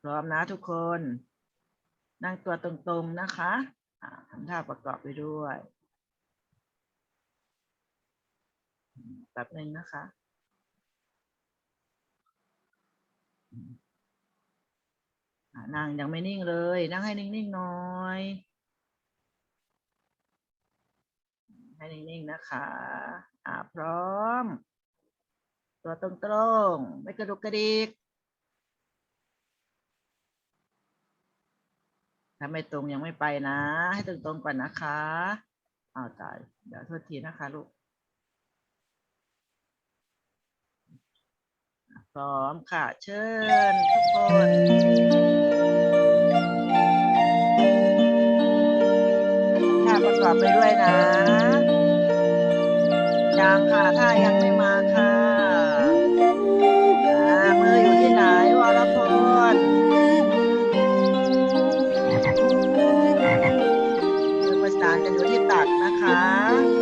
พร้อมนะทุกคน นั่งตัวตรงๆนะคะทำท่าประกอบไปด้วยแป๊บนึงนะคะนั่งยังไม่นิ่งเลย นั่งให้นิ่งๆหน่อย ให้นิ่งๆนะคะ อ่าพร้อม ตัวตรงๆ ไม่กระดุกกระดิก ถ้าไม่ตรงยังไม่ไปนะ ให้ตรงๆก่อนนะคะอ้าวตายเดี๋ยวโทษทีนะคะลูกพร้อมค่ะ เชิญทุกคนถ้าประกอบไปด้วยนะยังค่ะถ้ายังไม่มา นะคะ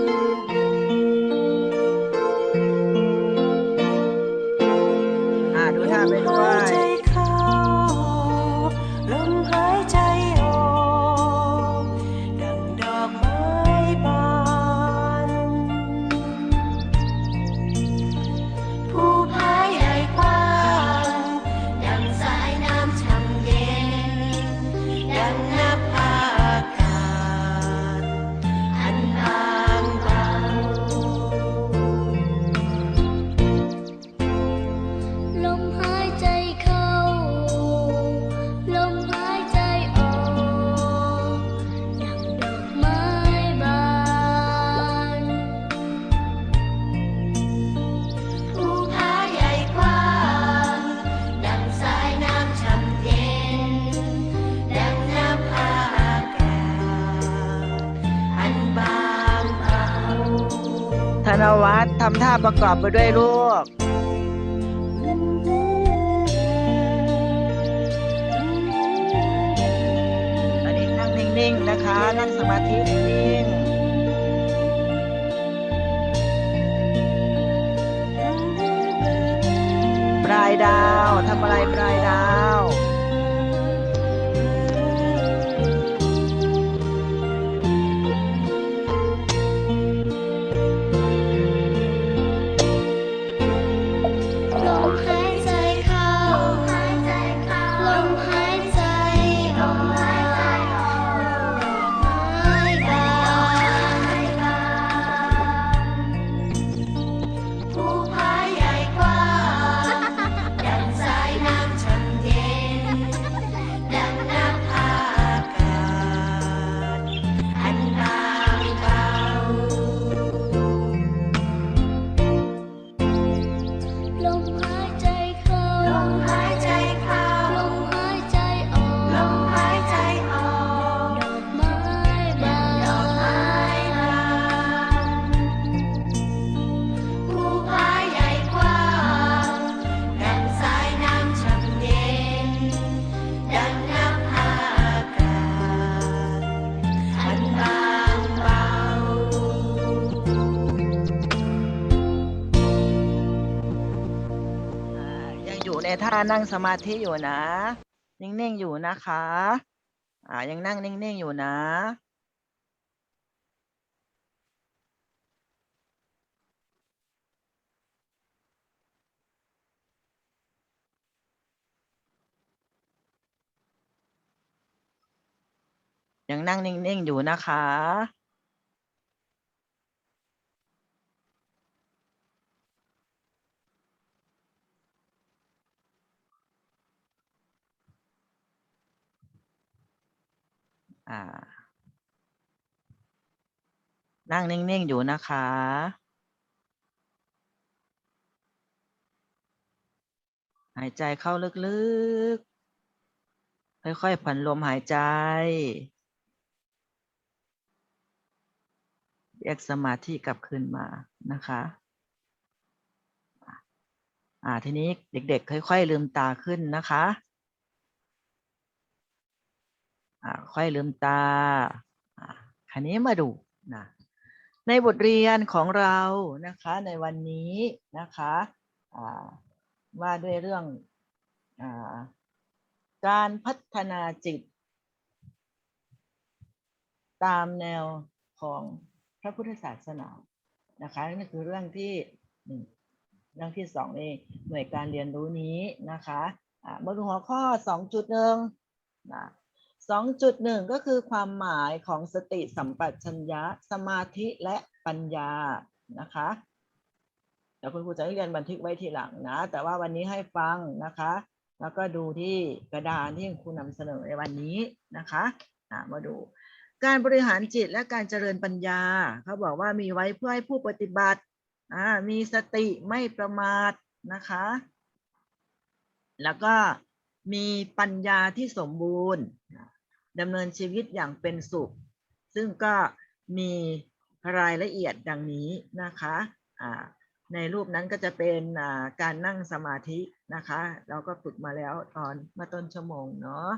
ำท่าประกอบไปด้วยลูกอันนี้นั่งนิ่งๆนะคะ นั่งสมาธินิ่งปลายดาวทำอะไรปลายดาวานั่งสมาธิอยู่นะ นิ่งๆอยู่นะคะ อ่า ยังนั่งนิ่งๆอยู่นะ ยังนั่งนิ่งๆอยู่นะคะ อ่า นั่งนิ่ง ๆ อยู่นะคะหายใจเข้าลึกๆ ค่อยๆ ผ่อนลมหายใจ เรียกสมาธิกลับคืนมานะคะ อ่า ทีนี้เด็กๆ ค่อย ๆ ลืมตาขึ้นนะคะ ค่อยลืมตาคราวนี้มาดูนะในบทเรียนของเรานะคะในวันนี้นะคะว่าด้วยเรื่องอการพัฒนาจิต ตามแนวของพระพุทธศาสนานะคะนั่นคือเรื่องที่หนึ่งเรื่องที่สองในหน่วยการเรียนรู้นี้นะคะอ่ามาดูหัวข้อสองจุดหนึ่ง สองจุดหนึ่งก็คือความหมายของสติสัมปชัญญะ สมาธิและปัญญานะคะเดี๋ยวคุณครูจะให้เรียนบันทึกไว้ทีหลังนะ แต่ว่าวันนี้ให้ฟังนะคะ แล้วก็ดูที่กระดานที่ครูนำเสนอในวันนี้นะคะมาดู การบริหารจิตและการเจริญปัญญา เขาบอกว่ามีไว้เพื่อให้ผู้ปฏิบัติมีสติไม่ประมาทนะคะ แล้วก็มีปัญญาที่สมบูรณ์ ดำเนินชีวิตอย่างเป็นสุข ซึ่งก็มีรายละเอียดดังนี้นะคะในรูปนั้นก็จะเป็นการนั่งสมาธินะคะ เราก็ฝึกมาแล้วตอนมื่อต้นชั่วโมงเนาะ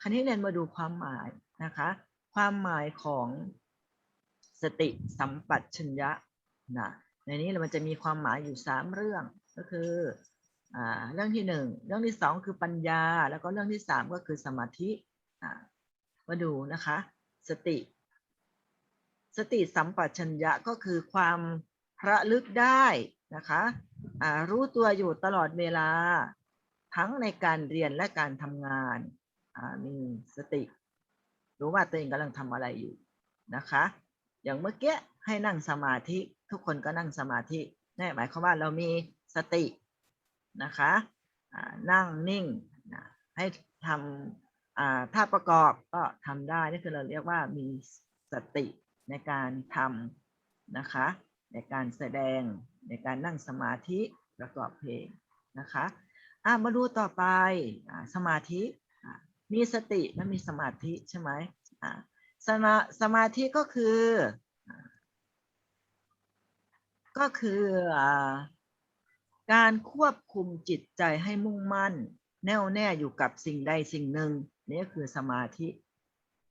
คราวนี้เรียนมาดูความหมายนะคะ ความหมายของสติสัมปชัญญะนะในนี้มันจะมีความหมายอยู่สามเรื่องก็คืออเรื่องที่หนึ่งเรื่องที่สองคือปัญญา แล้วก็เรื่องที่สามก็คือสมาธิ มาดูนะคะ สติ สติสัมปชัญญะก็คือความระลึกได้นะคะอ่ารู้ตัวอยู่ตลอดเวลา ทั้งในการเรียนและการทำงานมีสติ รู้ว่าตัวเองกำลังทำอะไรอยู่นะคะ อย่างเมื่อกี้ให้นั่งสมาธิทุกคนก็นั่งสมาธินั่นหมายความว่าเรามีสตินะคะนั่งนิ่งให้ทำ อ่าประกอบก็ทำได้นี่คือเราเรียกว่ามีสติในการทำนะคะ ในการแสดงในการนั่งสมาธิประกอบเพลงนะคะอะมาดูต่อไปอสมาธิมีสติและมีสมาธิใช่ไหมอ่าสมาสมาธิก็คือ ก็คืออการควบคุมจิตใจให้มุ่งมั่น แน่วแน่อยู่กับสิ่งใดสิ่งหนึ่ง นี่คือสมาธิ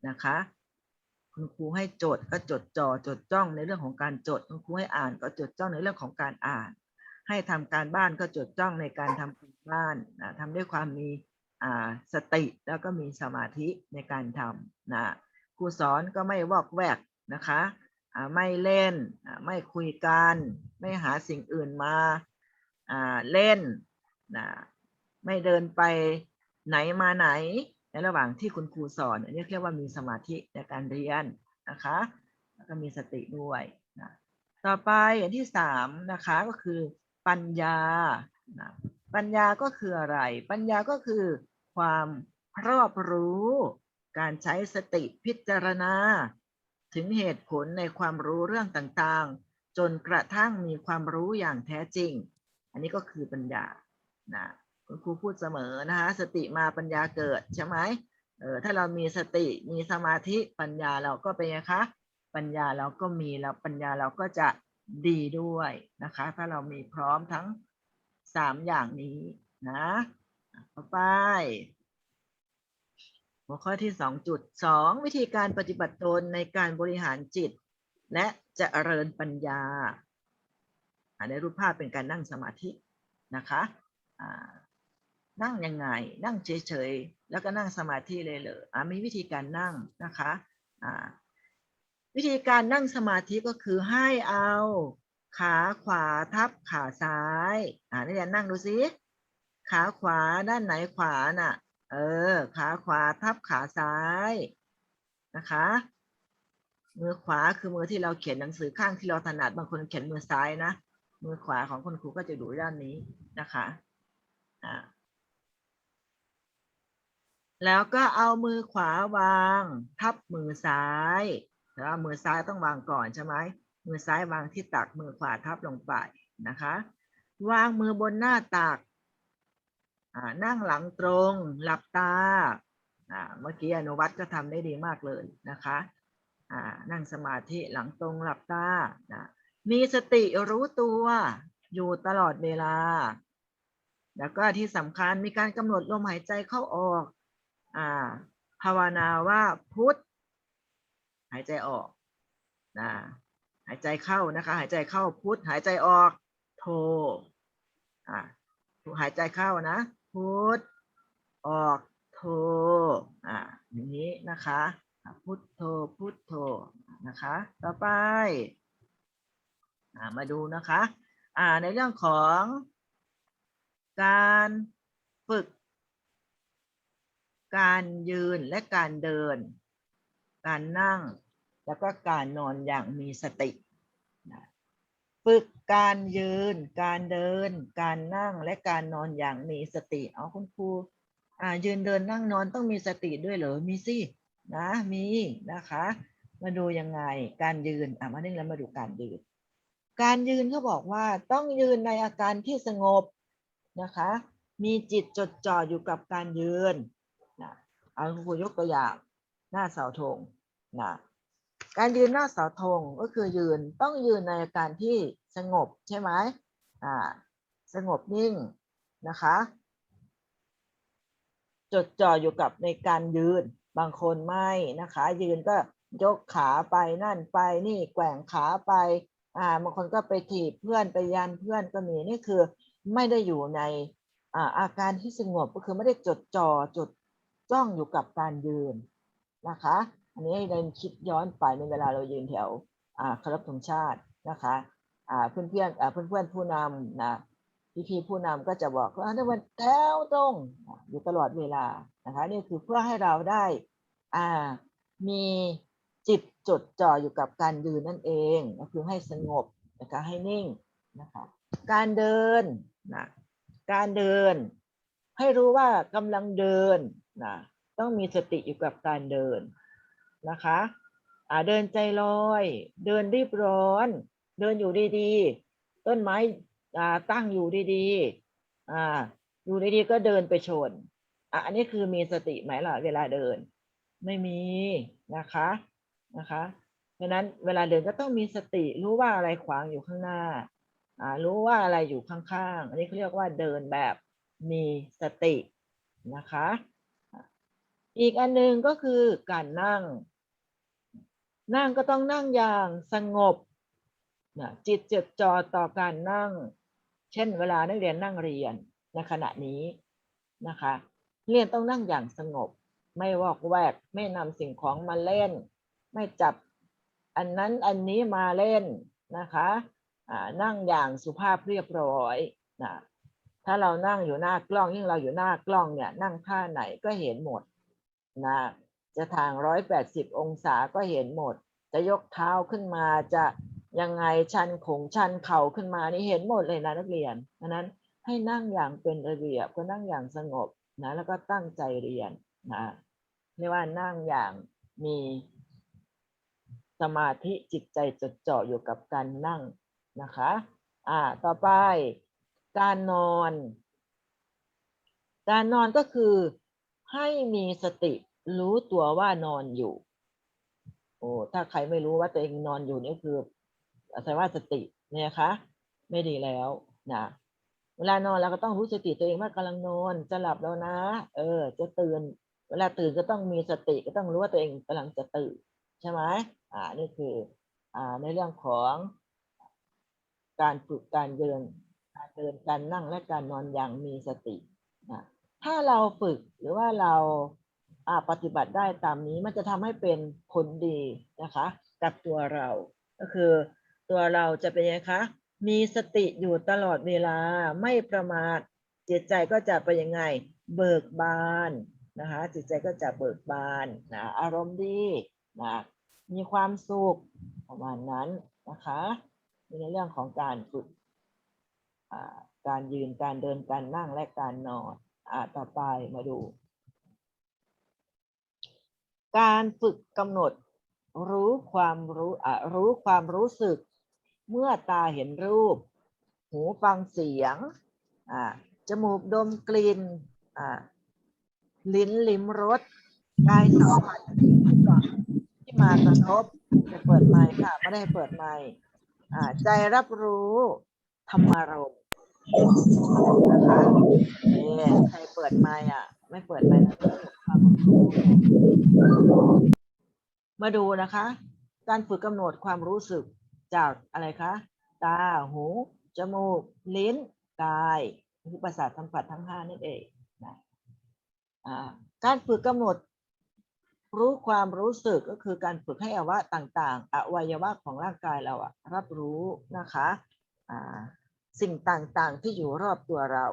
นะคะ คุณครูให้จทย์ก็จดจ่อจดจ้องในเรื่องของการจด คุณครูให้อ่านก็จดจ้องในเรื่องของการอ่าน ให้ทำการบ้านก็จดจ้องในการทำการบ้านนะทำด้วยความมีอ่าสติแล้วก็มีสมาธิในการทำนะครูสอนก็ไม่วอกแวกนะคะไม่เล่นไม่คุยกัน ไม่หาสิ่งอื่นมาเล่นนะไม่เดินไปไหนมาไหน ระหว่างที่คุณครูสอน อันนี้เรียกว่ามีสมาธิในการเรียนนะคะ แล้วก็มีสติด้วยนะต่อไปอย่างที่สามนะคะก็คือปัญญานะปัญญาก็คืออะไร ปัญญาก็คือความรอบรู้ การใช้สติพิจารณา ถึงเหตุผลในความรู้เรื่องต่างๆ จนกระทั่งมีความรู้อย่างแท้จริง อันนี้ก็คือปัญญานะ คุณครูพูดเสมอนะคะสติมาปัญญาเกิดใช่ไหมเออถ้าเรามีสติมีสมาธิปัญญาเราก็เป็นไงคะ ปัญญาเราก็มีแล้วปัญญาเราก็จะดีด้วยนะคะ ถ้าเรามีพร้อมทั้งสามอย่างนี้นะต่อไปหัวข้อที่สองจุดสองวิธีการปฏิบัติตนในการบริหารจิต และเจริญปัญญาอ่าในรูปภาพเป็นการนั่งสมาธินะคะอ่า นั่งยังไง นั่งเฉยๆ แล้วก็นั่งสมาธิเลยเลยอ่ามีวิธีการนั่งนะคะอ่าวิธีการนั่งสมาธิก็คือให้เอาขาขวาทับขาซ้าย อ่านี่เรียนนั่งดูสิขาขวาด้านไหนขวาน่ะ เออ ขาขวาทับขาซ้ายนะคะ มือขวาคือมือที่เราเขียนหนังสือข้างที่เราถนัดบางคนเขียนมือซ้ายนะ มือขวาของคุณครูก็จะอยู่ด้านนี้นะคะ อ่า แล้วก็เอามือขวาวาง ทับมือซ้ายแล้วมือซ้ายต้องวางก่อนใช่ไหมมือซ้ายวางที่ตักมือขวาทับลงไปนะคะ วางมือบนหน้าตักอ่านั่งหลังตรง หลับตาเมื่อกี้อนุวัตก็ทำได้ดีมากเลยนะคะอ่านั่งสมาธิหลังตรงหลับตามีสติรู้ตัวอยู่ตลอดเวลา แล้วก็ที่สำคัญมีการกำหนดลมหายใจเข้าออก อ่า ภาวนาว่าพุทธหายใจออกนะหายใจเข้านะคะ หายใจเข้าพุทธหายใจออกโทอ่าหายใจเข้านะพุทธออกโทอ่าอย่างนี้นะคะพุทโธพุทโธนะคะ ต่อไปอ่ามาดูนะคะอ่าในเรื่องของการฝึก การยืนและการเดิน การนั่ง แล้วก็การนอนอย่างมีสติ ฝึกการยืน การเดิน การนั่งและการนอนอย่างมีสติ เอาคุณครูยืนเดินนั่งนอนต้องมีสติด้วยเหรอ มีสิ นะ มีนะคะ มาดูยังไง การยืน อะ มานึ่งแล้วมาดูการยืน การยืนเขาบอกว่าต้องยืนในอาการที่สงบนะคะ มีจิตจดจ่ออยู่กับการยืน อาคุณครูยกตัวอย่างหน้าเสาธงนะการยืนหน้าเสาธงก็คือยืนต้องยืนในอาการที่สงบใช่ไหมอ่าสงบนิ่งนะคะ จดจ่ออยู่กับในการยืนบางคนไม่นะคะ ยืนก็ยกขาไปนั่นไปนี่แกว่งขาไปอ่าบางคนก็ไปถีบเพื่อนไปยันเพื่อนก็มีนี่คือไม่ได้อยู่ในอ่าอาการที่สงบก็คือไม่ได้จดจ่อจด จ้องอยู่กับการยืนนะคะ อันนี้ให้เดินคิดย้อนไปในเวลาเรายืนแถวคารพธงชาตินะคะเพื่อนเพื่อนเพื่อนเพื่อนผู้นำนะพี่พี่ๆผู้นำก็จะบอกว่าให้มันแถวตรงอยู่ตลอดเวลานะคะนี่คือเพื่อให้เราได้อ่ามีจิตจดจ่ออยู่กับการยืนนั่นเองก็คือให้สงบนะคะให้นิ่งนะคะการเดินนะการเดิน ให้รู้ว่ากำลังเดิน นะต้องมีสติอยู่กับการเดินนะคะอ่าเดินใจลอย เดินรีบร้อน เดินอยู่ดีๆ ต้นไม้อ่าตั้งอยู่ดีๆอ่าอยู่ดีๆก็เดินไปชนอะอันนี้คือมีสติไหมล่ะ เวลาเดิน ไม่มีนะคะนะคะเพราะฉะนั้นเวลาเดินก็ต้องมีสติรู้ว่าอะไรขวางอยู่ข้างหน้าอ่ารู้ว่าอะไรอยู่ข้างๆ อันนี้เขาเรียกว่าเดินแบบมีสตินะคะ อีกอันหนึ่งก็คือการนั่ง นั่งก็ต้องนั่งอย่างสงบนะจิตจดจ่อต่อการนั่ง เช่นเวลานักเรียนนั่งเรียนในขณะนี้นะคะ เรียนต้องนั่งอย่างสงบ ไม่วอกแวก ไม่นำสิ่งของมาเล่น ไม่จับอันนั้นอันนี้มาเล่นนะคะนั่งอย่างสุภาพเรียบร้อยนะถ้าเรานั่งอยู่หน้ากล้องยิ่งเราอยู่หน้ากล้องเนี่ยนั่งท่าไหนก็เห็นหมด นะจะทางร้อยแปดสิบองศาก็เห็นหมด จะยกเท้าขึ้นมาจะยังไงชันขงชันเข่าขึ้นมานี่เห็นหมดเลยนะนักเรียนดังนั้นให้นั่งอย่างเป็นระเบียบก็นั่งอย่างสงบนะแล้วก็ตั้งใจเรียนนะเรียกว่านั่งอย่างมีสมาธิจิตใจจดจ่ออยู่กับการนั่งนะคะ อ่า ต่อไปการนอน การนอนก็คือให้มีสติ รู้ตัวว่านอนอยู่ โอ้ถ้าใครไม่รู้ว่าตัวเองนอนอยู่นี่คือแสดงว่าสติเนี่ยคะ ไม่ดีแล้วนะเวลานอนเราก็ต้องรู้สติตัวเองว่ากำลังนอนจะหลับแล้วนะ เออ จะตื่น เวลาตื่นก็ต้องมีสติก็ต้องรู้ว่าตัวเองกำลังจะตื่นใช่ไหมอ่า นี่คือ อ่า ในเรื่องของการฝึกการเดิน การเดิน การนั่งและการนอนอย่างมีสตินะถ้าเราฝึกหรือว่าเรา ปฏิบัติได้ตามนี้มันจะทำให้เป็นผลดีนะคะ กับตัวเรา ก็คือตัวเราจะเป็นยังไงคะ มีสติอยู่ตลอดเวลาไม่ประมาทจิตใจก็จะเป็นยังไง เบิกบานนะคะ จิตใจก็จะเบิกบานนะอารมณ์ดีนะมีความสุขประมาณนั้นนะคะในเรื่องของการฝึกการยืนการเดินการนั่งและการนอนอ่าต่อไปมาดู การฝึกกำหนด รู้ความรู้อ่ารู้ความรู้สึก เมื่อตาเห็นรูป หูฟังเสียงอ่าจมูกดมกลิ่นอ่าลิ้นลิ้มรสกายสัมผัสที่มากระทบจะเปิดไมค์ค่ะไม่ได้เปิดไมค์อ่าใจรับรู้ธรรมารมณ์นะคะนี่ใครเปิดไมค์อะ ไม่เปิดไมค์นะ คุณครูมาดูนะคะ การฝึกกำหนดความรู้สึกจากอะไรคะ ตา หู จมูก ลิ้น กายคือประสาทสัมผัสทั้งห้านั่นเองนะการฝึกกำหนดรู้ความรู้สึกก็คือการฝึกให้อวัยวะต่างๆ อวัยวะของร่างกายเราอะรับรู้นะคะสิ่งต่างๆที่อยู่รอบตัวเรา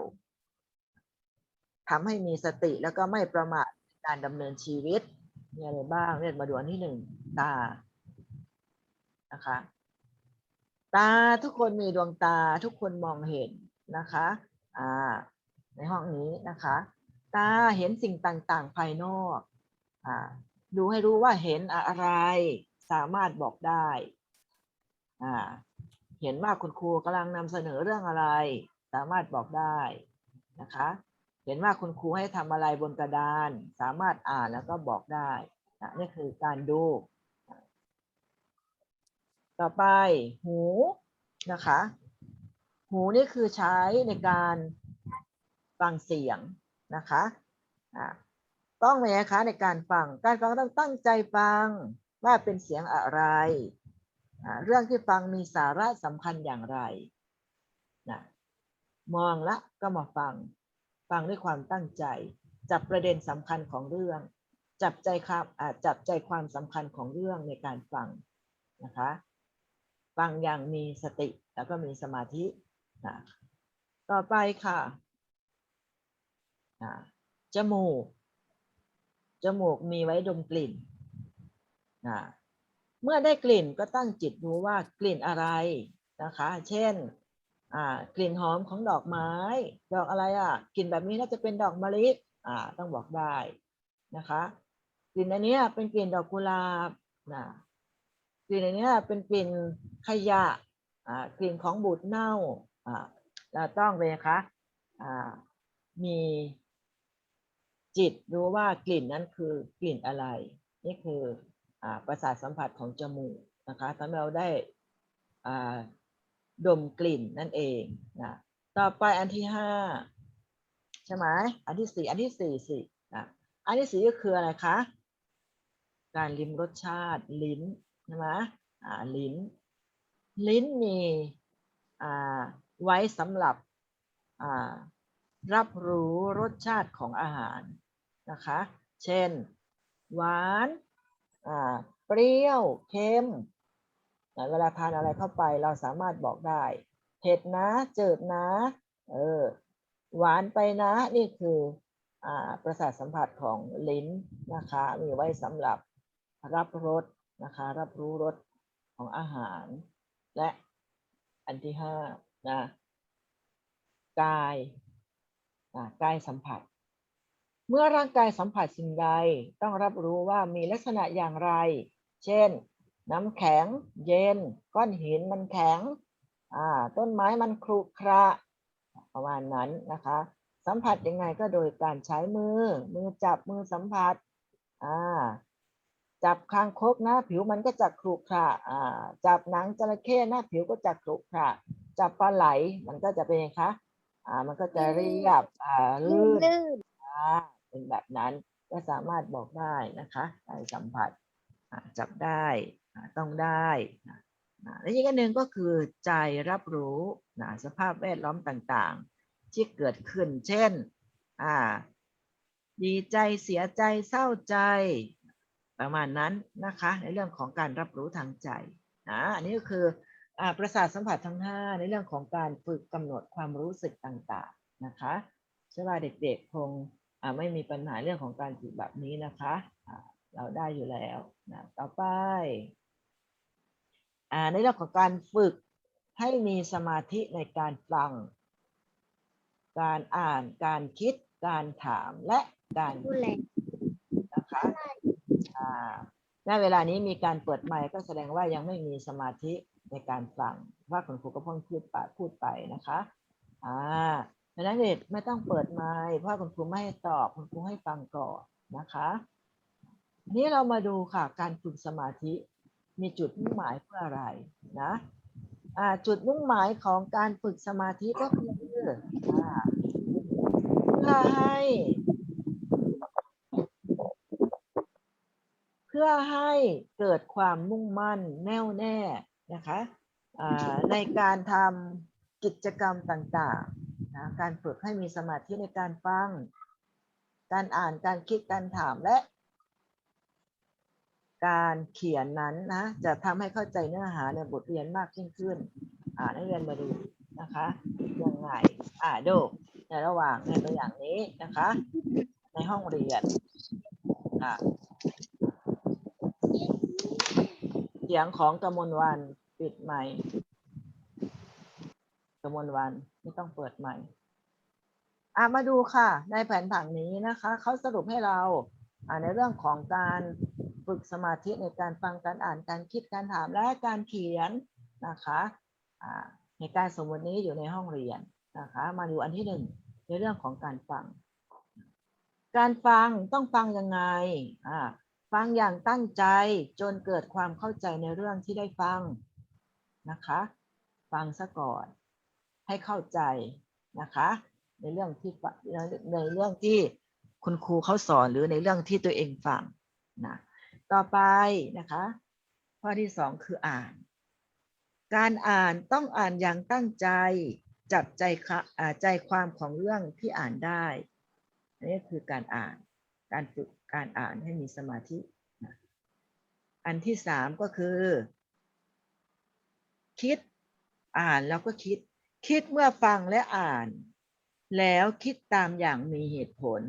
ทำให้มีสติแล้วก็ไม่ประมาท การดำเนินชีวิตมีอะไรบ้างเรียนมาดูอันที่หนึ่งตานะคะ ตาทุกคนมีดวงตาทุกคนมองเห็นนะคะอ่าในห้องนี้นะคะ ตาเห็นสิ่งต่างๆ ภายนอกอ่าดูให้รู้ว่าเห็นอะไรสามารถบอกได้อ่าเห็นว่าคุณครูกำลังนำเสนอเรื่องอะไร สามารถบอกได้นะคะ เห็นว่าคุณครูให้ทำอะไรบนกระดาน สามารถอ่านแล้วก็บอกได้นะนี่คือการดู ต่อไปหูนะคะ หูนี่คือใช้ในการฟังเสียงนะคะต้องไหมคะในการฟัง การฟังต้องตั้งใจฟังว่าเป็นเสียงอะไร เรื่องที่ฟังมีสาระสำคัญอย่างไรนะมองละก็มาฟัง ฟังด้วยความตั้งใจ จับประเด็นสำคัญของเรื่อง จับใจครับอาจับใจความสำคัญของเรื่องในการฟังนะคะ ฟังอย่างมีสติแล้วก็มีสมาธินะต่อไปค่ะจมูก จมูกมีไว้ดมกลิ่นนะเมื่อได้กลิ่นก็ตั้งจิตดูว่ากลิ่นอะไรนะคะ เช่น อ่ากลิ่นหอมของดอกไม้ ดอกอะไรอะกลิ่นแบบนี้น่าจะเป็นดอกมะลิอ่าต้องบอกได้นะคะกลิ่นอันนี้เป็นกลิ่นดอกกุหลาบนะกลิ่นอันนี้เป็นกลิ่นขยะอ่ากลิ่นของบูดเน่าอ่าเราต้องเลยนะคะอ่ามีจิตรู้ว่ากลิ่นนั้นคือกลิ่นอะไร นี่คืออ่าประสาทสัมผัสของจมูกนะคะทำให้เราได้อ่า ดมกลิ่นนั่นเองนะต่อไปอันที่ห้าใช่ไหมอันที่สี่อันที่สี่สินะอันที่สี่ก็คืออะไรคะ การลิ้มรสชาติลิ้นใช่ไหมอ่าลิ้น ลิ้นมีอ่าไว้สำหรับอ่ารับรู้รสชาติของอาหารนะคะ เช่น หวานอ่าเปรี้ยวเค็ม อ่าเวลาทานอะไรเข้าไปเราสามารถบอกได้เผ็ดนะเจิดนะเออหวานไปนะนี่คืออ่าประสาทสัมผัสของลิ้นนะคะมีไว้สำหรับรับรสนะคะรับรู้รสของอาหาร และอันที่ห้านะกายอ่ากายสัมผัส เมื่อร่างกายสัมผัสสิ่งใดต้องรับรู้ว่ามีลักษณะอย่างไร เช่น น้ำแข็งเย็น ก้อนหินมันแข็งอ่าต้นไม้มันครุขระประมาณนั้นนะคะ สัมผัสยังไงก็โดยการใช้มือ มือจับมือสัมผัสอ่าจับคางคกนะผิวมันก็จะขรุขระอ่าจับหนังจระเข้นะผิวก็จะขรุขระจับปลาไหลมันก็จะเป็นไงคะอ่ามันก็จะเรียบอ่าลื่นลื่นอ่าเป็นแบบนั้นก็สามารถบอกได้นะคะใจสัมผัสอ่าจับได้อ่า ต้องได้นะและอีกอันหนึ่งก็คือใจรับรู้นะสภาพแวดล้อมต่างๆ ที่เกิดขึ้น เช่นอ่าดีใจเสียใจเศร้าใจประมาณนั้นนะคะ ในเรื่องของการรับรู้ทางใจนะอันนี้ก็คืออประสาทสัมผัสทั้งห้าในเรื่องของการฝึกกำหนดความรู้สึกต่างๆนะคะเชื่อว่าเด็กๆคงไม่มีปัญหาเรื่องของการฝึกแบบนี้นะคะอ่าเราได้อยู่แล้วนะต่อไป ในเรื่องของการฝึกให้มีสมาธิในการฟัง การอ่าน การคิด การถามและการพูดแรงนะคะอ่าณเวลานี้มีการเปิดไมค์ก็แสดงว่ายังไม่มีสมาธิในการฟังว่าคุณครูก็เพิ่งพูดไปพูดไปนะคะอ่าดังนั้นเด็กไม่ต้องเปิดไมค์เพราะคุณครูไม่ให้ตอบคุณครูให้ฟังก่อนนะคะอันนี้เรามาดูค่ะการฝึกสมาธิ มีจุดมุ่งหมายเพื่ออะไรนะจุดมุ่งหมายของการฝึกสมาธิก็คือเพื่อให้เพื่อให้เกิดความมุ่งมั่นแน่วแน่นะคะในการทำกิจกรรมต่างๆนะการฝึกให้มีสมาธิในการฟัง การอ่านการคิดการถามและ การเขียนนั้นนะ จะทำให้เข้าใจเนื้อหาในบทเรียนมากยิ่งขึ้น อ่านักเรียนมาดูนะคะยังไงอ่าดูในระหว่างในตัวอย่างนี้นะคะ ในห้องเรียนอ่าเสียงของกมลวันปิดไมค์กมลวันไม่ต้องเปิดไมค์อ่มาดูค่ะ ในแผนผังนี้นะคะเขาสรุปให้เราอ่าในเรื่องของการ ฝึกสมาธิในการฟังการอ่านการคิดการถามและการเขียนนะคะในการสมมตินี้อยู่ในห้องเรียนนะคะ มาดูอันที่หนึ่งในเรื่องของการฟัง การฟังต้องฟังยังไงฟังอย่างตั้งใจจนเกิดความเข้าใจในเรื่องที่ได้ฟังนะคะ ฟังซะก่อนให้เข้าใจนะคะ ในเรื่องที่ในเรื่องที่คุณครูเขาสอนหรือในเรื่องที่ตัวเองฟังนะ ต่อไปนะคะ ข้อที่สองคืออ่าน การอ่านต้องอ่านอย่างตั้งใจ จับใจคะอ่าใจความของเรื่องที่อ่านได้อันนี้คือการอ่านการฝึกการอ่านให้มีสมาธิ อันที่สามก็คือ คิดอ่านแล้วก็คิด คิดเมื่อฟังและอ่าน แล้วคิดตามอย่างมีเหตุผล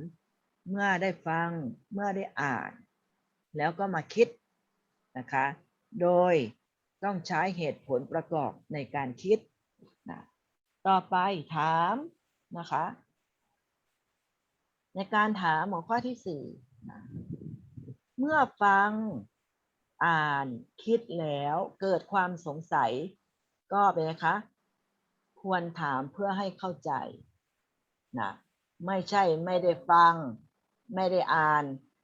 เมื่อได้ฟังเมื่อได้อ่าน แล้วก็มาคิดนะคะ โดยต้องใช้เหตุผลประกอบในการคิดนะต่อไปถามนะคะ ในการถามหัวข้อที่สี่นะเมื่อฟังอ่านคิดแล้วเกิดความสงสัย ก็เป็นไงคะ ควรถามเพื่อให้เข้าใจนะไม่ใช่ไม่ได้ฟัง ไม่ได้อ่าน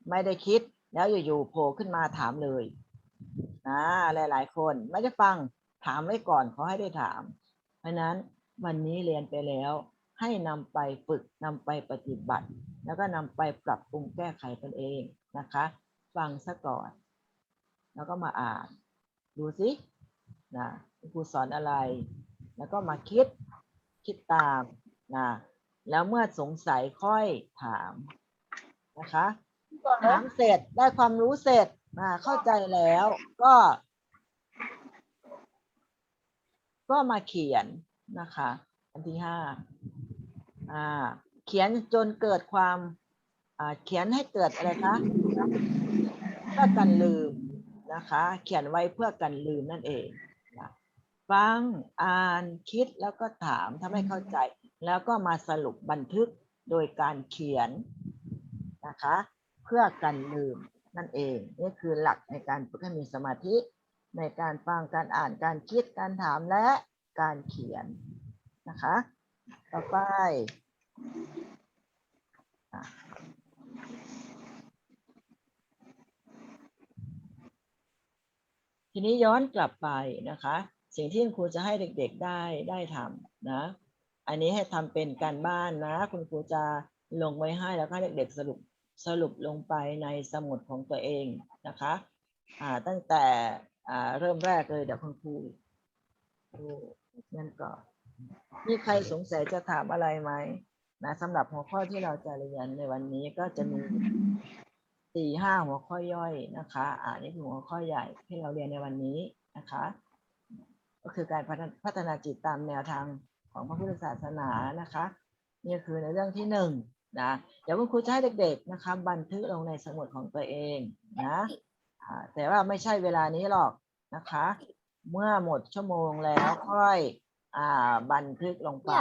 ไม่ได้คิด แล้วอยู่ๆโผล่ขึ้นมาถามเลยนะหลาย ๆ คนไม่ได้ฟังถามไว้ก่อนเขอให้ได้ถาม เพราะนั้นวันนี้เรียนไปแล้วให้นำไปฝึกนำไปปฏิบัติ แล้วก็นำไปปรับปรุงแก้ไขตนเองนะคะ ฟังซะก่อน แล้วก็มาอ่าน ดูสินะครูสอนอะไร แล้วก็มาคิดคิดตามนะแล้วเมื่อสงสัยค่อยถามนะคะ ถามเสร็จได้ความรู้เสร็จนะเข้าใจแล้วก็ ก็มาเขียนนะคะ อันที่ห้าอ่า เขียนจนเกิดความอ่าเขียนให้เกิดอะไรคะเพื่อกันลืมนะคะ เขียนไว้เพื่อกันลืมนั่นเองนะฟังอ่านคิดแล้วก็ถามถ้าไม่เข้าใจ แล้วก็มาสรุปบันทึกโดยการเขียนนะคะ พื่อกันลืมนั่นเอง นี่คือหลักในการฝึกให้มีสมาธิในการฟังการอ่านการคิดการถามและการเขียนนะคะ ต่อไปทีนี้ย้อนกลับไปนะคะ สิ่งที่คุณครูจะให้เด็กๆได้ได้ทำนะ อันนี้ให้ทำเป็นการบ้านนะ คุณครูจะลงไว้ให้แล้วก็ให้เด็กๆสรุป สรุปลงไปในสมุดของตัวเองนะคะอ่าตั้งแต่อ่าเริ่มแรกเลยเดี๋ยวคุณครูดูนั่นก่อนมีใครสงสัยจะถามอะไรไหมนะสำหรับหัวข้อที่เราจะเรียนในวันนี้ก็จะมีสี่ห้าหัวข้อย่อยนะคะอ่านี่คือหัวข้อใหญ่ที่เราเรียนในวันนี้นะคะ ก็คือการพัฒนาพัฒนาจิตตามแนวทางของพระพุทธศาสนานะคะ นี่คือในเรื่องที่หนึ่ง นะเดี๋ยวคุณครูจะให้เด็กๆนะคะบันทึกลงในสมุดของตัวเองนะแต่ว่าไม่ใช่เวลานี้หรอกนะคะ เมื่อหมดชั่วโมงแล้วค่อยอบันทึกลงไป